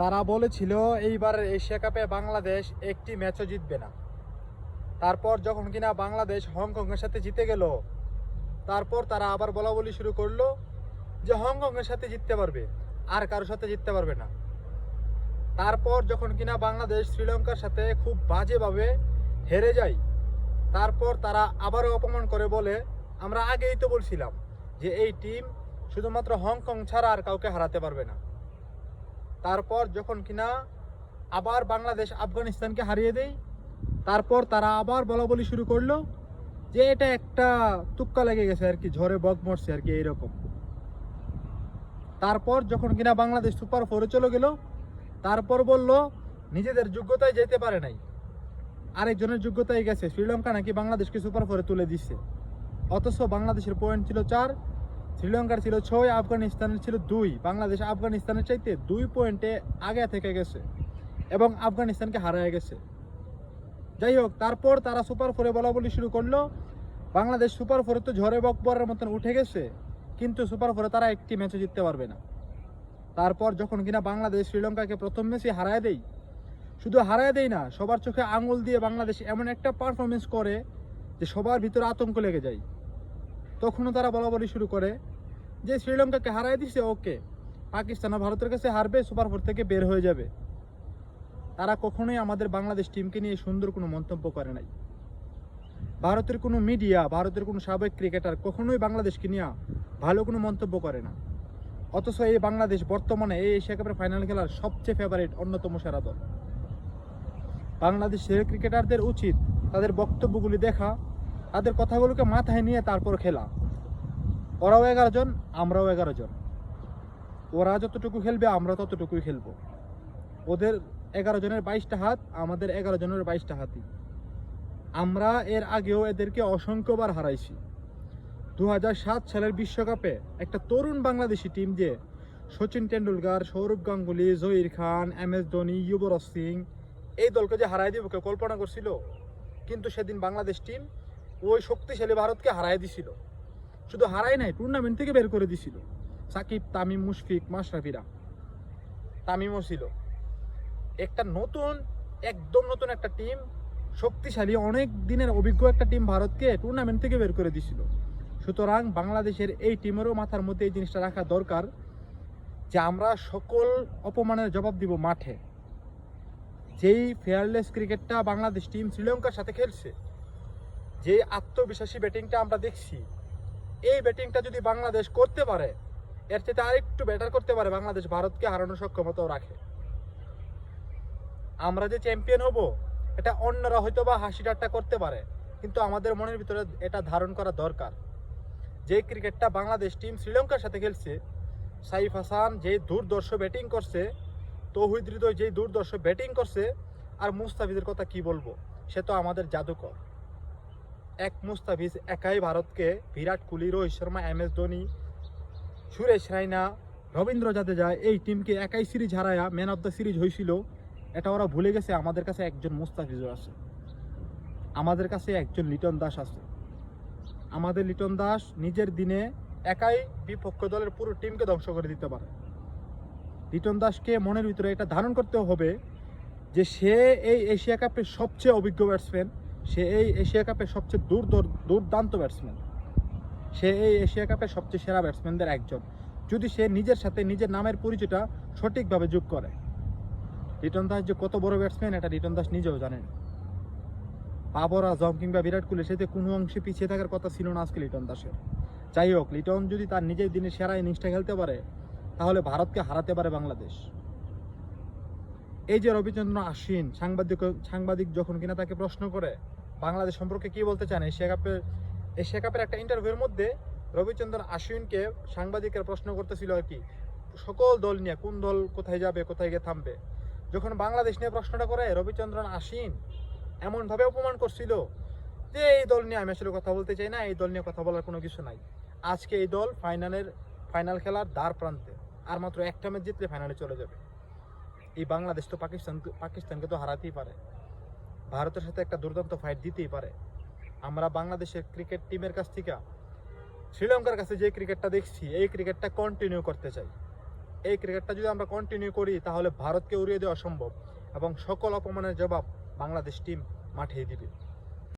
তারা বলেছিল এইবারের এশিয়া কাপে বাংলাদেশ একটি ম্যাচও জিতবে না। তারপর যখন কিনা বাংলাদেশ হংকংয়ের সাথে জিতে গেল, তারপর তারা আবার বলা বলি শুরু করল যে হংকংয়ের সাথে জিততে পারবে, আর কারোর সাথে জিততে পারবে না। তারপর যখন কিনা বাংলাদেশ শ্রীলঙ্কার সাথে খুব বাজেভাবে হেরে যায়, তারপর তারা আবারও অপমান করে বলে, আমরা আগেই তো বলছিলাম যে এই টিম শুধুমাত্র হংকং ছাড়া আর কাউকে হারাতে পারবে না। তারপর যখন কিনা আবার বাংলাদেশ, আফগানিস্তানকে হারিয়ে দেয় তারপর তারা আবার বলা বলি শুরু করল যে এটা একটা তুক্কা লেগে গেছে আর কি, ঝড়ে বক মরছে আর কি, এইরকম। তারপর যখন কিনা বাংলাদেশ সুপার ফোরে চলে গেল, তারপর বলল নিজেদের যোগ্যতায় যেতে পারে নাই। আরেকজনের যোগ্যতায় গেছে, শ্রীলঙ্কা নাকি বাংলাদেশকে সুপার ফোরে তুলে দিচ্ছে অথচ বাংলাদেশের পয়েন্ট ছিল চার শ্রীলঙ্কার ছিল ছয়, আফগানিস্তানের ছিল দুই। বাংলাদেশ আফগানিস্তানের চাইতে দুই পয়েন্টে আগে থেকে গেছে এবং আফগানিস্তানকে হারায় গেছে। যাই হোক, তারপর তারা সুপার ফোরে বলা বলি শুরু করল। বাংলাদেশ সুপার ফোরে তো ঝড়ে বকবরের মতন উঠে গেছে, কিন্তু সুপার ফোরে তারা একটি ম্যাচও জিততে পারবে না। তারপর যখন কিনা বাংলাদেশ শ্রীলঙ্কাকে প্রথম ম্যাচে হারায় দেয়, শুধু হারায় দেয় না, সবার চোখে আঙুল দিয়ে বাংলাদেশ এমন একটা পারফরমেন্স করে যে সবার ভিতরে আতঙ্ক লেগে যায়। তখনও তারা বলা বলি শুরু করে যে শ্রীলঙ্কাকে হারায় দিছে, ওকে। পাকিস্তান ভারতের কাছে হারবে, সুপার ফোর থেকে বের হয়ে যাবে। তারা কখনোই আমাদের বাংলাদেশ টিমকে নিয়ে সুন্দর কোনো মন্তব্য করে নাই। ভারতের কোনো মিডিয়া, ভারতের কোনো সাবেক ক্রিকেটার কখনোই বাংলাদেশকে নিয়ে ভালো কোনো মন্তব্য করে না। অথচ এই বাংলাদেশ বর্তমানে এই এশিয়া কাপের ফাইনাল খেলার সবচেয়ে ফেভারিট অন্যতম সেরা দল। বাংলাদেশের ক্রিকেটারদের উচিত তাদের বক্তব্যগুলি দেখা তাদের কথাগুলোকে মাথায় নিয়ে তারপর খেলা। ওরাও এগারো জন, আমরাও এগারো জন। ওরা যতটুকু খেলবে, আমরা ততটুকুই খেলব। ওদের এগারো জনের বাইশটা হাত, আমাদের এগারো জনের বাইশটা হাতই আমরা এর আগেও এদেরকে অসংখ্যবার হারাইছি। দু সাত সালের বিশ্বকাপে একটা তরুণ বাংলাদেশি টিম যে সচিন টেন্ডুলকার সৌরভ গাঙ্গুলি, জহির খান, এম এস ধোনি, যুবরাজ সিং, এই দলকে যে হারাই দিব কেউ কল্পনা করছিল? কিন্তু সেদিন বাংলাদেশ টিম ওই শক্তিশালী ভারতকে হারাই দিছিল। শুধু হারাই নাই টুর্নামেন্ট থেকে বের করে দিছিল। সাকিব, তামিম, মুশফিক, মাশরাফিরা। তামিমও ছিল। একটা নতুন, একদম নতুন একটা টিম শক্তিশালী, অনেক দিনের অভিজ্ঞ একটা টিম ভারতকে টুর্নামেন্ট থেকে বের করে দিছিল। সুতরাং বাংলাদেশের এই টিমেরও মাথার মধ্যে এই জিনিসটা রাখা দরকার যে আমরা সকল অপমানের জবাব দিব মাঠে। যেই ফেয়ারলেস ক্রিকেটটা বাংলাদেশ টিম শ্রীলঙ্কার সাথে খেলছে যে আত্মবিশ্বাসী ব্যাটিংটা আমরা দেখছি, এই ব্যাটিংটা যদি বাংলাদেশ করতে পারে, এর চেয়ে আরেকটু বেটার করতে পারে, বাংলাদেশ ভারতকে হারানোর সক্ষমতাও রাখে। আমরা যে চ্যাম্পিয়ন হব, এটা অন্যরা হয়তো বা হাসি ঠাট্টা করতে পারে, কিন্তু আমাদের মনের ভিতরে এটা ধারণ করা দরকার। যে ক্রিকেটটা বাংলাদেশ টিম শ্রীলঙ্কার সাথে খেলছে, সাইফ হাসান যে দুর্দর্শ ব্যাটিং করছে, তৌহিদ হৃদয় যেই দুর্দর্শ ব্যাটিং করছে, আর মুস্তাফিজের কথা কি বলব, সে তো আমাদের জাদুকর। এক মুস্তাফিজ, একাই ভারতকে বিরাট কোহলি, রোহিত শর্মা, এম এস ধোনি, সুরেশ রায়না রবীন্দ্র জাদেজা, এই টিমকে একাই সিরিজ হারায়া ম্যান অফ দ্য সিরিজ হয়েছিল এটা ওরা ভুলে গেছে, আমাদের কাছে একজন মুস্তাফিজও আছে। আমাদের কাছে একজন লিটন দাস আছে। আমাদের লিটন দাস নিজের দিনে একাই বিপক্ষ দলের পুরো টিমকে ধ্বংস করে দিতে পারে। লিটন দাসকে মনের ভিতরে এটা ধারণ করতে হবে যে সে এই এশিয়া কাপের সবচেয়ে অভিজ্ঞ ব্যাটসম্যান সে এই এশিয়া কাপের সবচেয়ে দূর দুর্দান্ত ব্যাটসম্যান সে এই এশিয়া কাপের সবচেয়ে সেরা ব্যাটসম্যানদের একজন। যদি সে নিজের সাথে নিজের নামের পরিচয়টা সঠিকভাবে যোগ করে। লিটন দাস যে কত বড় ব্যাটসম্যান এটা লিটন দাস নিজেও জানেন। বাবর আজম কিংবা বিরাট কোহলি সেতে কোনো অংশে পিছিয়ে থাকার কথা ছিল না আজকে লিটন দাসের। যাই হোক, লিটন যদি তার নিজের দিনে সেরা ইনিংসটা খেলতে পারে, তাহলে ভারতকে হারাতে পারে বাংলাদেশ। এই যে রবিচন্দ্র আশ্বিন, সাংবাদিক সাংবাদিক যখন কিনা তাকে প্রশ্ন করে, বাংলাদেশ সম্পর্কে কি বলতে চান? এশিয়া কাপের এশিয়া কাপের একটা ইন্টারভিউর মধ্যে রবিচন্দ্রন আশ্বিনকে সাংবাদিকের প্রশ্ন করতেছিল আর কি, সকল দল নিয়ে, কোন দল কোথায় যাবে, কোথায় গিয়ে থামবে? যখন বাংলাদেশ নিয়ে প্রশ্নটা করে রবিচন্দ্রন আশ্বিন এমনভাবে অপমান করছিল যে, এই দল নিয়ে আমি আসলে কথা বলতে চাই না, এই দল নিয়ে কথা বলার কোনো কিছু নাই। আজকে এই দল ফাইনালের ফাইনাল খেলার দ্বার প্রান্তে, আর মাত্র একটা ম্যাচ জিতলে ফাইনালে চলে যাবে। এই বাংলাদেশ তো পাকিস্তান, পাকিস্তানকে তো হারাতেই পারে। ভারতের সাথে একটা দুর্দান্ত ফাইট দিতেই পারে। আমরা বাংলাদেশের ক্রিকেট টিমের কাছ থেকে, শ্রীলঙ্কার কাছে যে ক্রিকেটটা দেখছি, এই ক্রিকেটটা কন্টিনিউ করতে চাই। এই ক্রিকেটটা যদি আমরা কন্টিনিউ করি, তাহলে ভারতকে উড়িয়ে দেওয়া সম্ভব এবং সকল অপমানের জবাব বাংলাদেশ টিম মাঠিয়ে দিবে।